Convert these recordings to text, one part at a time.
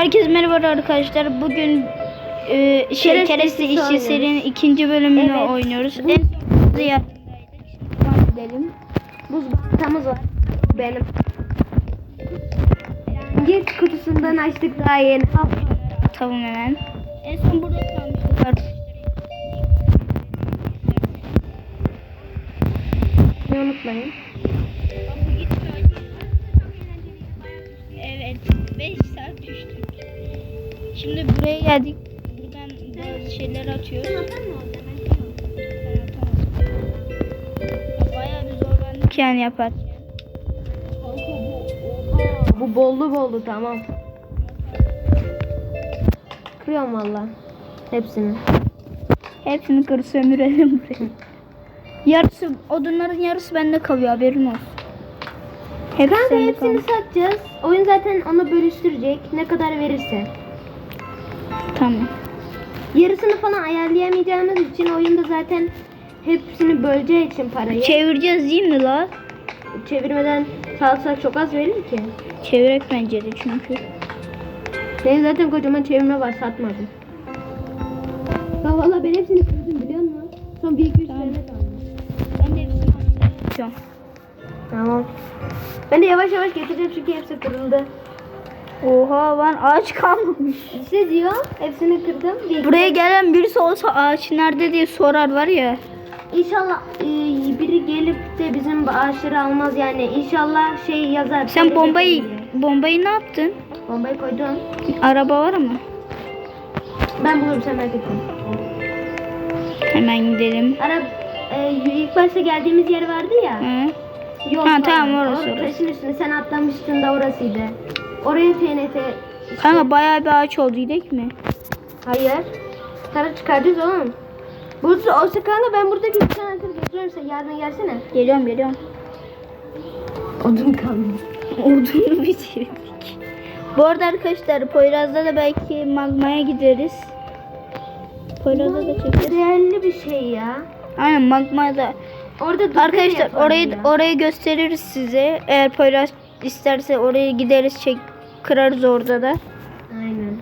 Herkes merhaba arkadaşlar. Bugün e, şey, Şerefsiz Kereste işçi İşçi oynuyoruz. serinin ikinci bölümünü Evet. oynuyoruz. Bu- En son edelim. Buz baltamız var. Benim. Git kutusundan açtık daha yeni. Atalım hemen. En son burada kalmıştık. Ne unutmayın. Evet. 5 saat düştük. Şimdi buraya geldik. Buradan bazı şeyler atıyoruz. Bayağı bir zorlandık yani yapar. Bu bollu bollu tamam. Kırıyorum valla. Hepsini. Hepsini kır sömürelim buraya. Yarısı, odunların yarısı bende kalıyor haberin olsun. Hepsi Kanka hepsini kalıyor. satacağız. Oyun zaten onu bölüştürecek. Ne kadar verirse. Tamam. Yarısını falan ayarlayamayacağımız için oyunda zaten hepsini böleceği için parayı. Çevireceğiz değil mi la? Çevirmeden salsak çok az verir ki. Çevirek bence de çünkü. Benim zaten kocaman çevirme var satmadım. Ya valla ben hepsini kırdım biliyor musun? Son 1 2 3 Tamam. tane kaldı. Ben de hepsini atacağım. Tamam. Ben de yavaş yavaş getireceğim çünkü hepsi kırıldı. Oha lan ağaç kalmamış. İşte diyor hepsini kırdım. Bir- Buraya gelen birisi olsa ağaç nerede diye sorar var ya. İnşallah e, biri gelip de bizim ağaçları almaz yani. İnşallah şey yazar. Sen bombayı diye. bombayı ne yaptın? Bombayı koydum. Araba var mı? Ben bulurum sen merak etme. Hemen gidelim. Ara e, ilk başta geldiğimiz yer vardı ya. Hı. Yol Ha, tamam, orası, orası. taşın üstüne sen atlamıştın da orasıydı. Oraya TNT işte- Kanka bayağı bir ağaç oldu gidelim mi? Hayır. Sana çıkaracağız oğlum. Burası olsa kanka ben buradaki bir tane atıp getiriyorum sen yarın gelsene. Geliyorum geliyorum. Odun kalmış. Odunu bitirdik. Bu arada arkadaşlar Poyraz'da da belki magmaya gideriz. Poyraz'da da çekeriz. Değerli bir şey ya. Aynen magmada. Orada dur Arkadaşlar orayı ya. orayı gösteririz size. Eğer Poyraz isterse oraya gideriz çek kırarız orada da. Aynen.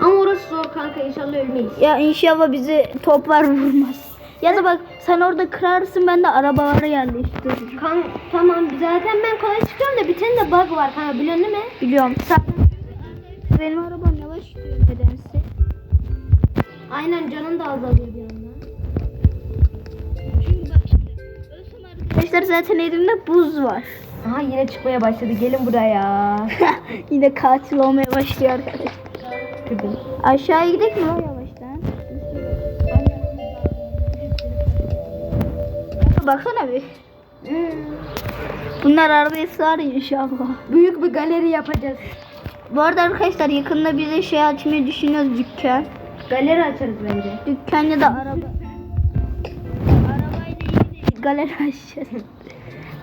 Ama orası zor kanka inşallah ölmeyiz. Ya inşallah bizi toplar vurmaz. Ya da bak sen orada kırarsın ben de arabalara yerleştiririm. Kan tamam zaten ben kolay çıkıyorum da bir tane de bug var kanka biliyorsun değil mi? Biliyorum. Benim arabam yavaş gidiyor nedense. Aynen canın da azalıyor bir anda. Çünkü bak şimdi ölsem arkadaşlar zaten elimde buz var. Aha yine çıkmaya başladı gelin buraya. Yine katil olmaya başlıyor arkadaşlar. Kırdım. Aşağıya gidelim mi yavaştan? Baksana bir. Bunlar arabaya sığar inşallah. Büyük bir galeri yapacağız. Bu arada arkadaşlar yakında bize şey açmayı düşünüyoruz dükkan. Galeri açarız bence. Dükkan ya da araba. Arabayla ilgili galeri açacağız.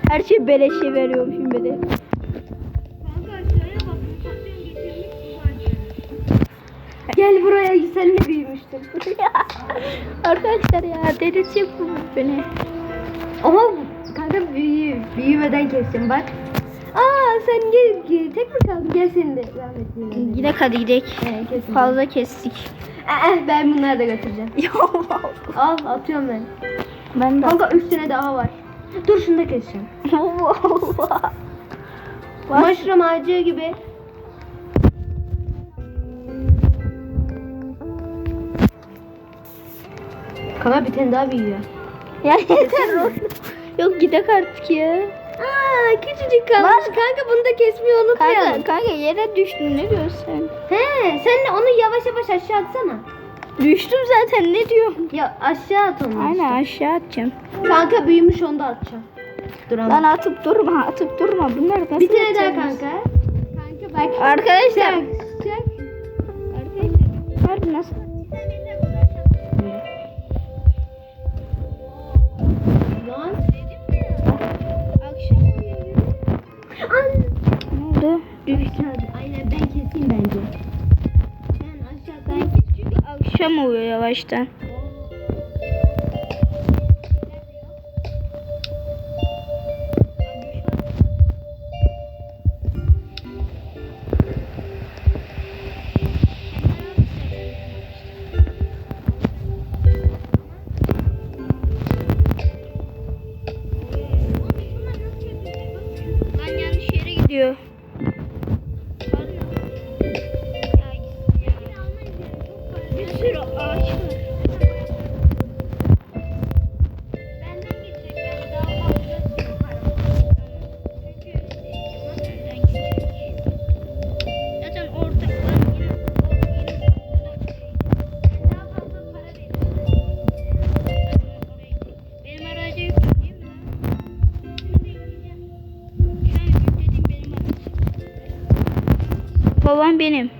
Her şey beleşe veriyormuşum böyle. Gel buraya sen ne büyümüştün. arkadaşlar ya delirtecek bu beni. Ama kanka büyü, büyümeden kestim bak. Aa sen gel, gel tek mi kaldın? Gel seni de rahmetli. Gidelim hadi. Evet, kesin. Fazla kestik. Ee, ben bunları da götüreceğim. Al atıyorum ben. ben de. Kanka üç tane daha var. Dur şunu da keseceğim. Allah Allah. Bak. Mushroom ağacı gibi. Kanka bir tane daha büyüyor. Ya yeter oğlum. Yok gidek artık ya. Aa küçücük kalmış. Kanka bunu da kesmeyi Kanka, unutmayalım. kanka yere düştün ne diyorsun sen? He sen de onu yavaş yavaş aşağı atsana. Düştüm zaten ne diyorsun? Ya aşağı at onu Aynen aşağı atacağım. Kanka büyümüş onu da atacağım. Dur ama. Lan atıp durma atıp durma. Bunlar nasıl bir tane daha yapacağız? kanka. Kanka bak. Arkadaşlar. Çak, çak. Arkadaşlar. Harbi nasıl? Lan. Akşam. Ne oldu? Düştü. Aynen ben keseyim bence. Akşam oluyor yavaştan. Babam benim.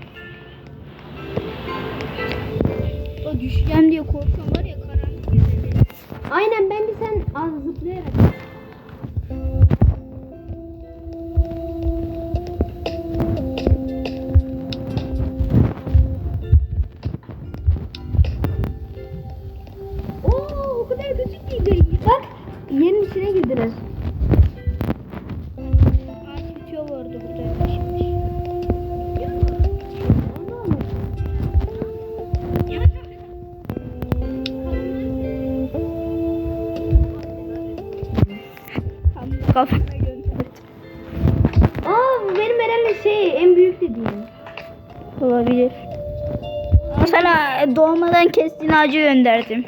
Ağacı gönderdim.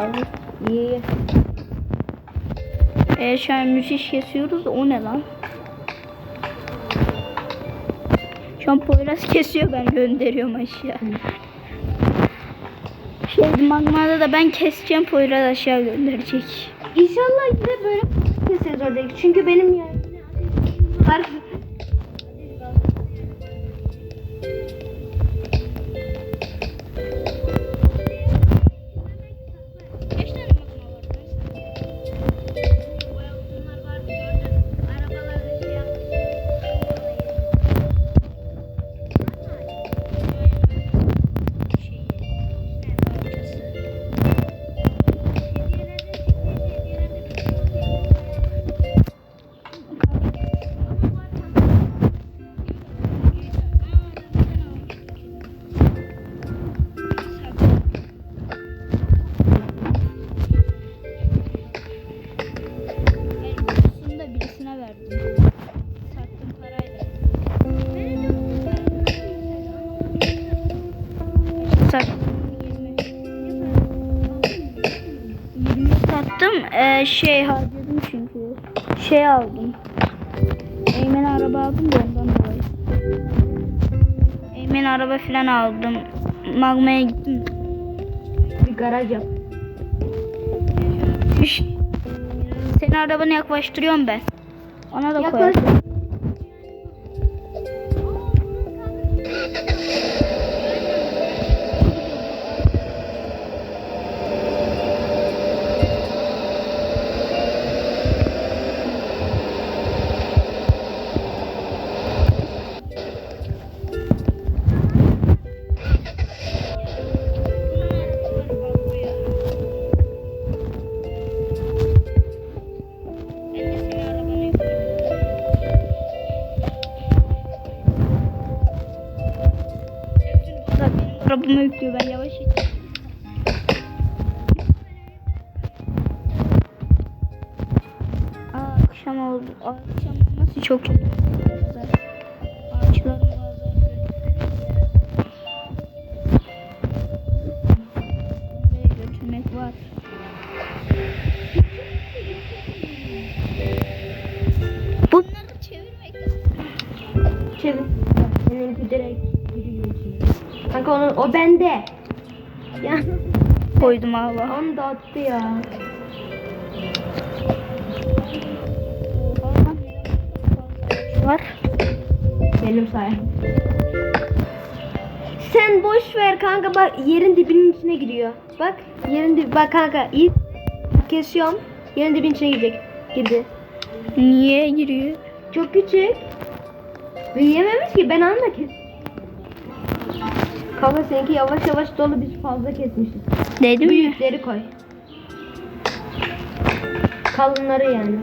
Kaldı. İyi. Eğer şu an müthiş kesiyoruz o ne lan? Şu an Poyraz kesiyor ben gönderiyorum aşağı. Şey magmada da ben keseceğim Poyraz aşağı gönderecek. İnşallah yine böyle keseriz oradaki. Çünkü benim yani falan aldım. Magma'ya gittim. Bir garaj yap. Şş, Senin arabanı yaklaştırıyorum ben. Ona da koy. Akşam oldu. Akşam olması çok kötü. Bunu götürmek var. Bunları çevirmek Çevir. Seninki direkt giriyor içine. Kanka onun, o bende. Ya koydum abi. onu da attı ya. Benim sayem. Sen boş ver kanka bak yerin dibinin içine giriyor. Bak yerin dibi bak kanka iyi kesiyorum. Yerin dibinin içine girecek. Girdi. Niye giriyor? Çok küçük. Büyüyememiş ki ben anla kes. Kanka seninki yavaş yavaş dolu biz fazla kesmişiz. Dedim mi? Büyükleri koy. Kalınları yani.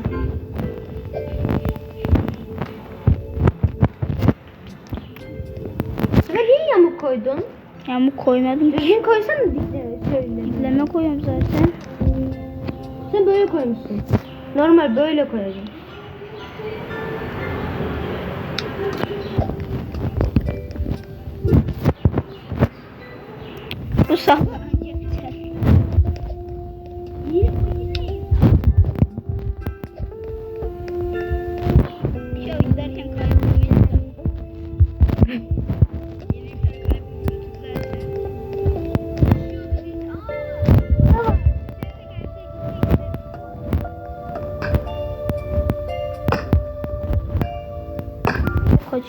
mi koydun? Yamuk koymadım ki. Düzgün koysana dikleme şöyle. Dikleme koyuyorum zaten. Sen böyle koymuşsun. Normal böyle koyacağım. Bu sağ.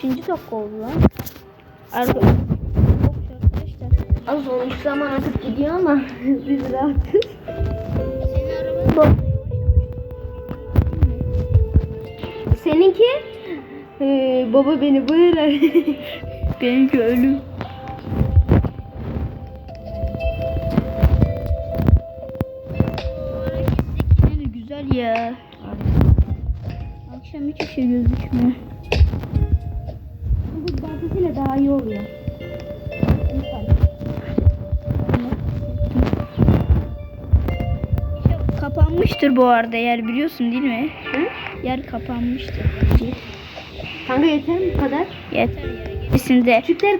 Kaçıncı dakika oldu lan? Arka... Az olmuş zaman akıp gidiyor ama biz rahatız. Senin arabanın Seninki ee, baba beni buyurun. Benimki ölüm. Güzel ya. Akşam hiçbir şey gözükmüyor. Bu arada yer biliyorsun değil mi? Hı? Yer kapanmıştır. Kanka yeter mi bu kadar? Yeter ya. Gerisinde Küçükler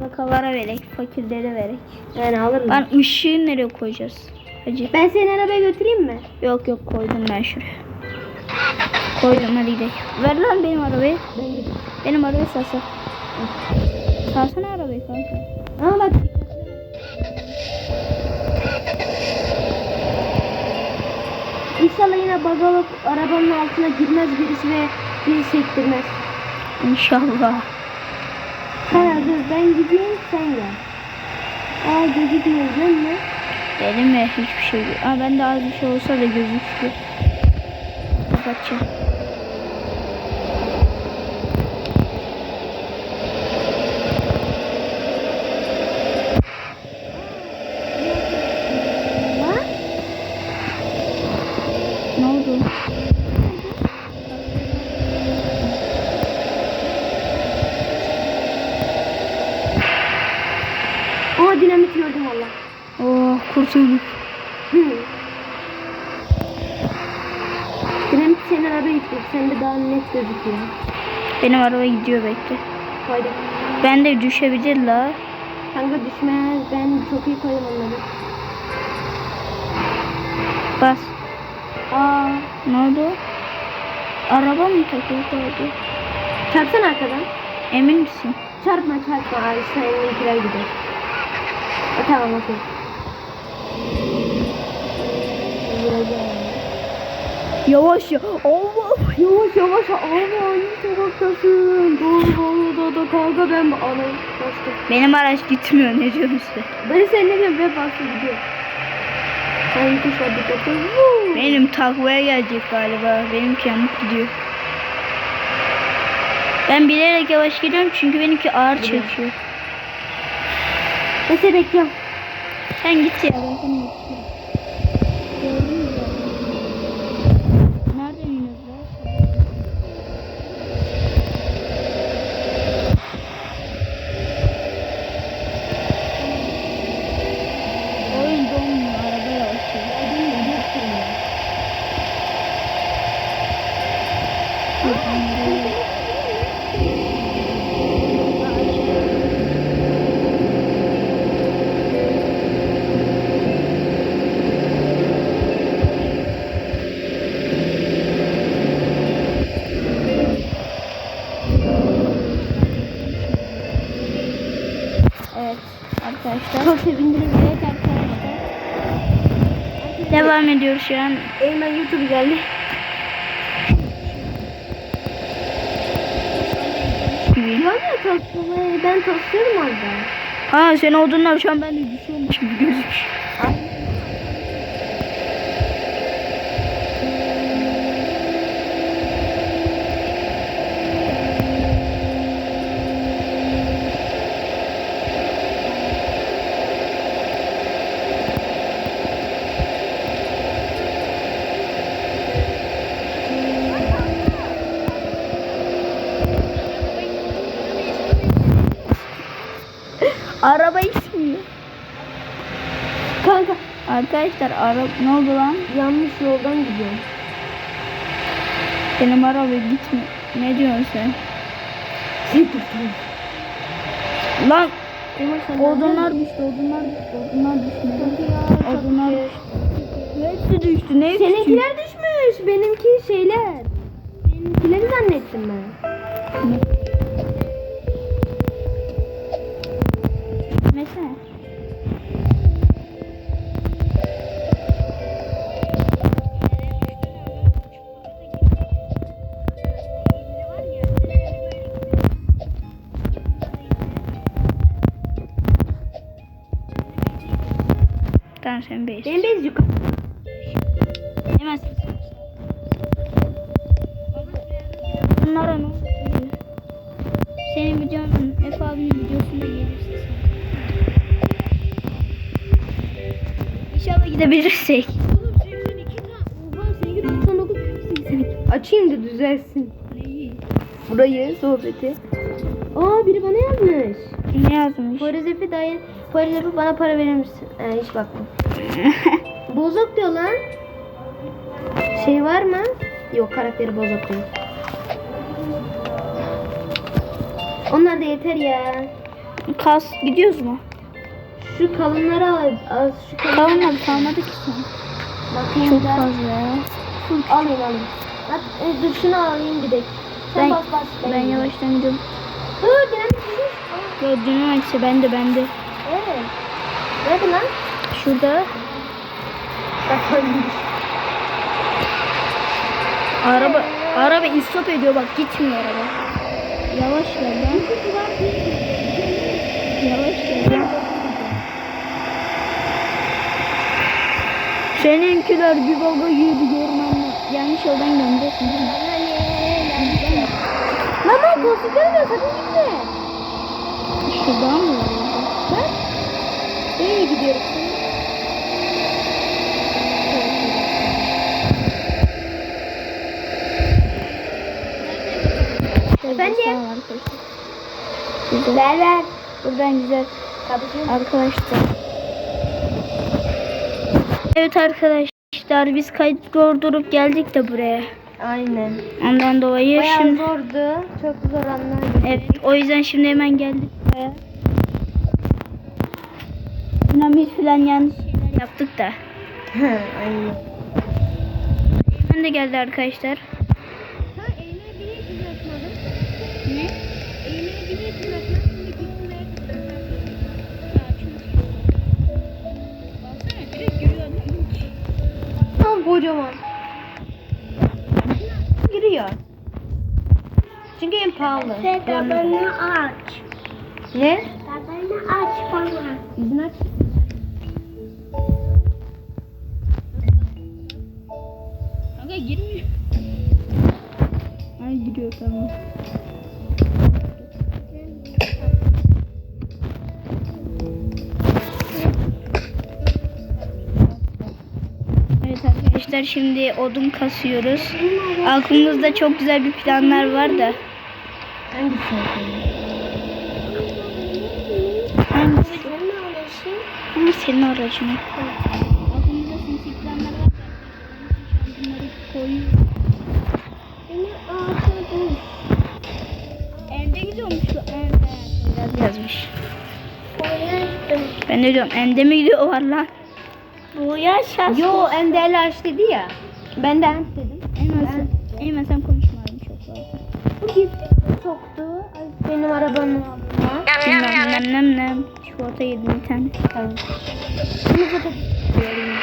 vakalara verek, fakirlere verek. yani alırım. Lan ışığı nereye koyacağız? Hacı. Ben seni arabaya götüreyim mi? Yok yok koydum ben şuraya. Koydum hadi gidelim. Ver lan benim arabayı. Ben. Benim arabayı sarsa. Sarsana arabayı kanka. Ama bak İnşallah yine bug alıp arabanın altına girmez birisi ve bizi sektirmez. İnşallah. Sen dur ben gideyim sen gel. Aa gözükmüyor değil mi? Dedim mi hiçbir şey yok. Aa ben de az bir şey olsa da gözüküyor. Kapatacağım. Lan Ne oldu? Ama dinamit gördüm valla. Hı. dinamit senin arabaya gitti. Sen de daha net gözüküyor. Benim araba gidiyor bekle. Koydum. Ben de düşebilir la. Kanka düşmez. Ben çok iyi koydum onları. Bas. Aa, Ne oldu? Araba mı takıldı kaldı? çarpsana arkadan. Emin misin? Çarpma çarpma abi seninkiler gider. E, tamam okey. Yavaş ya. Allah. Yavaş yavaş abi hangi sokaktasın? Doğru doğru doğru kanka ben ana bastım. Benim araç gitmiyor ne diyorsun sen? Ben sen ne diyorum ben bastım gidiyor. Hangi tuş var dikkat. Benim taklaya gelecek galiba. Benimki yamuk gidiyor. Ben bilerek yavaş gidiyorum çünkü benimki ağır çekiyor. Ben seni bekliyorum. Sen git ya ben seni bekliyorum. Gördün mü zaten? Nereden iniyoruz lan? Oyun donmuyor araba yavaşlıyor. Evet arkadaşlar. Çok sevindim. Evet arkadaşlar. Ediyoruz şu an. Eymen YouTube geldi. gibi. Var ya tostum. Ben tostuyorum orada. Ha sen odunlar şu an ben de düşüyormuş gibi gözüküyor. Araba ismi. Kanka Arkadaşlar araba ne oldu lan? yanlış yoldan gidiyorum. Benim araba gitmiyor. Ne diyorsun sen? Lan Odunlar düştü, odunlar düştü, odunlar düştü. Odunlar düştü. Hepsi düştü. Ne Seninkiler düşmüş. Benimki şeyler. Benimkileri zannettim ben. Tamam sen beş. Benim bez yukarı. Yemezsin. Bunlara ne oldu? Senin videonun, Efe abinin videosunda gelirsin. İnşallah gidebilirsek. Açayım da düzelsin. Burayı, sohbeti. Aa biri bana yazmış. Ne yazmış? Poyraz dayı, Poyraz bana para verir misin? Ee, hiç bakma. Bozok diyor lan. Şey var mı? Yok karakteri bozok değil. Onlar da yeter ya. Kas gidiyoruz mu? Şu kalınları al. al şu kalın. Kalmadı kalmadı ki. Bakayım Çok da. fazla ya. Alayım alayım. Bak, e, dur şunu alayım gidelim. Sen Ben, bas bas. ben yavaştan gidiyorum. Dur gelen bir şey. Gördüğünü açsa bende bende. Evet. Nerede lan? Şurada araba araba istop ediyor bak gitmiyor araba. Yavaş gel lan. Yavaş gel. Seninkiler bir baba girdi görmem. Yanlış yoldan gönderiyorsun değil mi? Lan lan koltuk gelmiyor sakın gitme. Şuradan mı? Bak. Nereye gidiyoruz? Efendim? Güzel. Ver ver. Buradan güzel Kapatayım. arkadaşlar. Evet arkadaşlar biz kayıt durdurup geldik de buraya. Aynen. Ondan dolayı Bayağı şimdi zordu. Çok zor anlar. evet o yüzden şimdi hemen geldik buraya. Dinamit falan yanlış şeyler yaptık da. Aynen. Ben de geldi arkadaşlar. Tam kocaman. Giriyor. Çünkü en pahalı. Tabanı aç. Ne? Tabanı aç bana. Yüzünü aç. Kanka girmiyor. Ay giriyor tamam. Arkadaşlar şimdi odun kasıyoruz. Aklımızda çok güzel bir planlar var da. Hangisi? Hangisi? Ama senin aracın. Aklımızda sinsi planlar var da. Bunları koyuyoruz. Ende gidiyormuş bu ende. Biraz yazmış. Ben de diyorum ende mi gidiyor var lan? Bu yaşa. Yo Ender'le aç dedi ya. Ben de Ent dedim. Eymen sen, Eymen sen konuşma abi çok fazla. Bu gifti mi soktu? Ay, benim arabanın altına. Bilmem nem nem nem. Çikolata yedim bir tane. Tamam. Bunu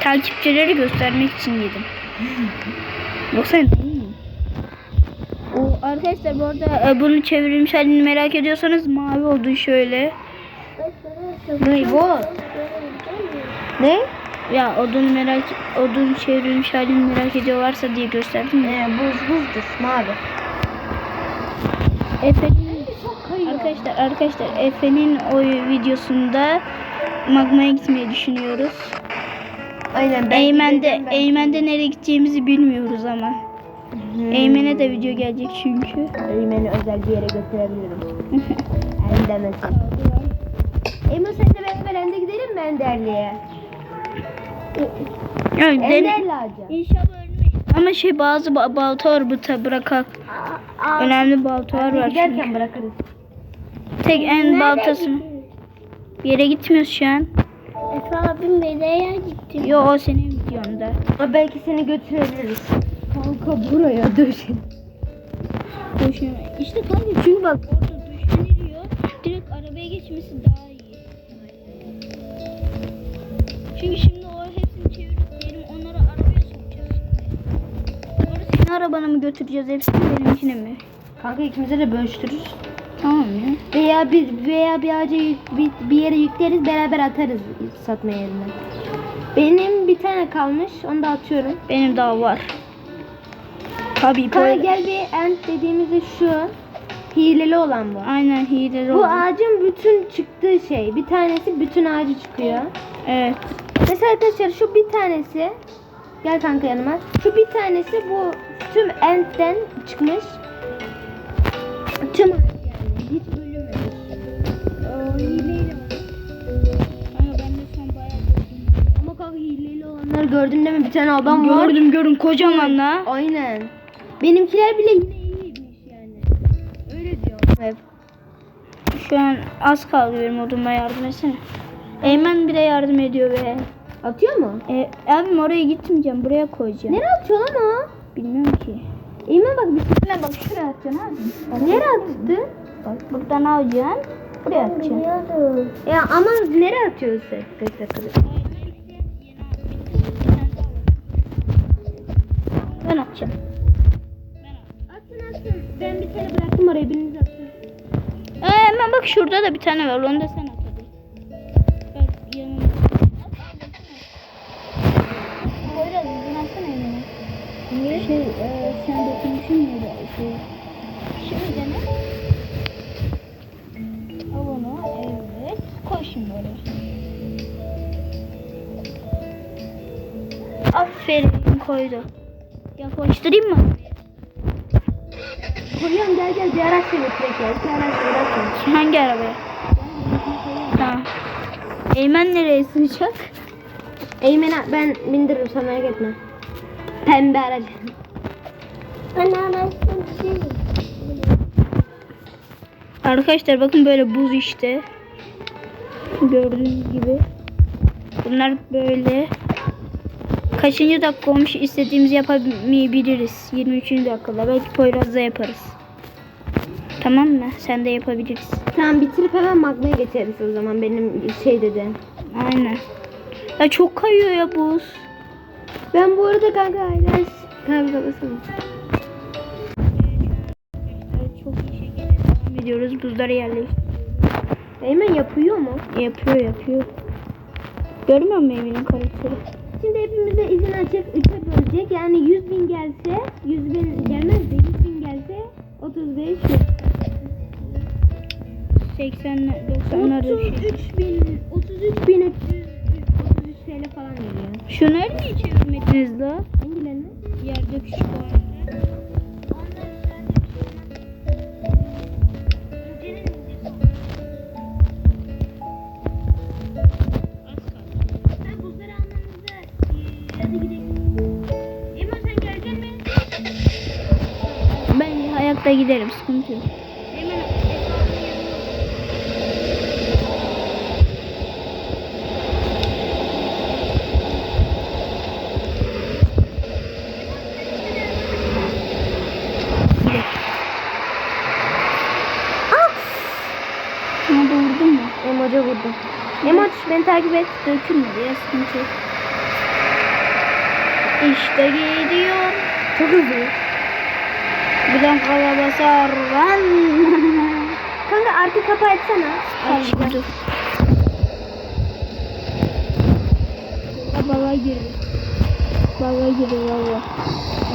Takipçileri göstermek için yedim. Yoksa mi? O arkadaşlar bu arada e, bunun çevrilmiş halini merak ediyorsanız mavi oldu şöyle. Ne bu? Ne? Ya odun merak odun çevrilmiş halini merak ediyorlarsa diye gösterdim. Ee, buz buzdur mavi. Efe'nin arkadaşlar arkadaşlar Efe'nin o videosunda magmaya gitmeyi düşünüyoruz. Aynen ben Eymen'de ben. Eymen'de nereye gideceğimizi bilmiyoruz ama. Hmm. Eymen'e de video gelecek çünkü. Eymen'i özel bir yere götürebilirim. En demesin. Eymen sen de beraber gidelim mi Enderli'ye? Yani den-. İnşallah ölmeyiz. Ama şey bazı ba- balta var bu bırakak. Önemli baltalar var Giderken bırakırız. Tek en baltasını. Bir yere gitmiyoruz şu an. Efe abim nereye gitti? Yo o senin videonda. Ama belki seni götürebiliriz. Kanka buraya döşen. Döşeme. İşte kanka çünkü bak orada döşeniliyor. Direkt arabaya geçmesi daha iyi. Çünkü şimdi senin arabana mı götüreceğiz hepsini benimkine mi? Kanka ikimize de bölüştürürüz. Tamam ya. Veya bir veya bir ağaca yük- bir, bir yere yükleriz beraber atarız satma yerine. Benim bir tane kalmış onu da atıyorum. Benim daha var. Tabii Kanka böyle. gel bir end dediğimizde şu hileli olan bu. Aynen hileli Bu ağacın bütün çıktığı şey. Bir tanesi bütün ağacı çıkıyor. Evet. Mesela arkadaşlar şu bir tanesi Gel kanka yanıma. Şu bir tanesi bu tüm endten çıkmış. Tüm yani. Hiç bölünmemiş. O hileyle Ama ben de son bayağı gördüm. Ama kanka olanları gördün değil mi? Bir tane adam var. Gördüm gördüm kocaman la. Aynen. Benimkiler bile yine iyiymiş yani. Öyle diyor. Hep. Şu an az kaldı benim odama yardım etsene. Eymen bile yardım ediyor be. Atıyor mu? E, abim oraya gitmeyeceğim buraya koyacağım. Nereye atıyor lan o? Bilmiyorum ki. İyime bak bir Şuraya bak şuraya atacaksın abi. Nereye attı? Bak buradan alacaksın. Buraya atacaksın. Ya ama nereye atıyor sen? Kaç dakikada? Ben atacağım. Atın atın. Ben bir tane bıraktım oraya biriniz atın. Ee, hemen bak şurada da bir tane var. Onu da sen Şey, e, sen dokunmuşsun ya da şey. Şimdi dene. Al onu. Evet. Koy şimdi oraya. Aferin koydu. Yaklaştırayım mı? Koyuyorum gel gel bir araçla götürek ya. İki araçla bırakın. Hangi arabaya? Tamam. Eymen nereye sığacak? Eymen'e ben bindiririm sen merak etme. Pembe aracı. Arkadaşlar bakın böyle buz işte. Gördüğünüz gibi. Bunlar böyle. Kaçıncı dakika olmuş istediğimizi yapamayabiliriz. 23. dakikada. Belki Poyraz'da yaparız. Tamam mı? Sen de yapabiliriz. Tamam bitirip hemen magmaya geçeriz o zaman benim şey dedi. Aynen. Ya çok kayıyor ya buz. Ben bu arada kanka hala kahve babasıyım. Ediyoruz. Buzları yerleştir. Eymen yapıyor mu? Yapıyor yapıyor. Görmüyor musun Emin'in karakteri? Şimdi hepimize izin açıp 3'e bölecek. Yani 100 bin gelse, 100 bin gelmez de 100 bin gelse 35 yüz. 80 90'lar bir şey. 33 bin, 33 bin 300, 33 TL falan geliyor. Şunları niye çevirmediniz la? Hangilerini? Yerde küçük olanları. Ayakta giderim sıkıntı yok. Mu? Emoca vurdum. Emoç beni takip et. Dökülmedi ya sıkıntı. İşte gidiyor. Çok hızlı. Buradan kala basar. Lan. Kanka artık kapı açsana. Aç dur. Baba girdi. Baba girdi baba.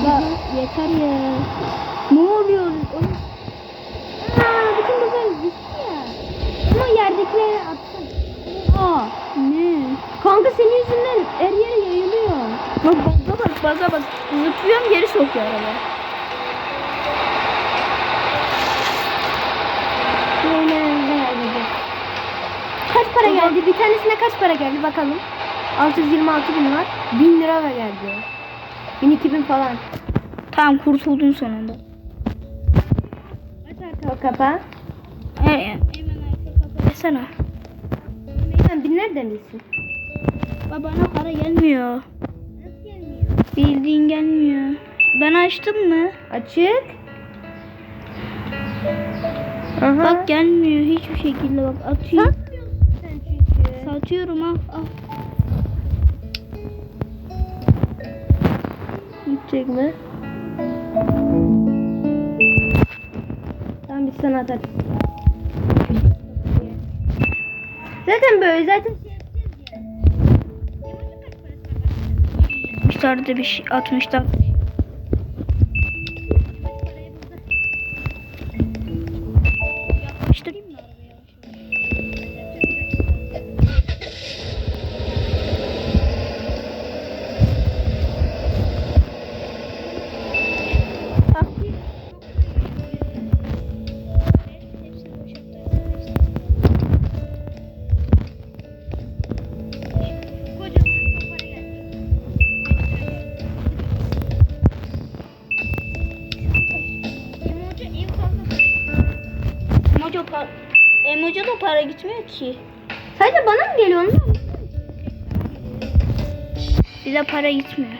Ya yeter ya. Ne oluyor? Aa, bütün buzlar düştü ya. Ama yerdekileri atsana. Aa, ne? Kanka senin yüzünden her yere yayılıyor. Bak bak bak bak bak. Zıplıyorum geri sokuyor araba. Kaç para geldi? Bir tanesine kaç para geldi bakalım. 626 bin var. 1000 lira da geldi. 1000 2000 falan. Tamam kurtuldun sonunda. Aç arka kapağı. Hemen açsana. Sen bir nereden bilsin? Baba bana para gelmiyor. Bildiğin gelmiyor. Ben açtım mı? Açık. Aha. Bak gelmiyor hiçbir şekilde bak atıyor. sen çünkü. Satıyorum al al. Gidecek mi? Tamam biz sana atarız. Zaten böyle zaten Miktarda bir şey 60'da. Ki. sadece bana mı geliyor onu? Bize para gitmiyor.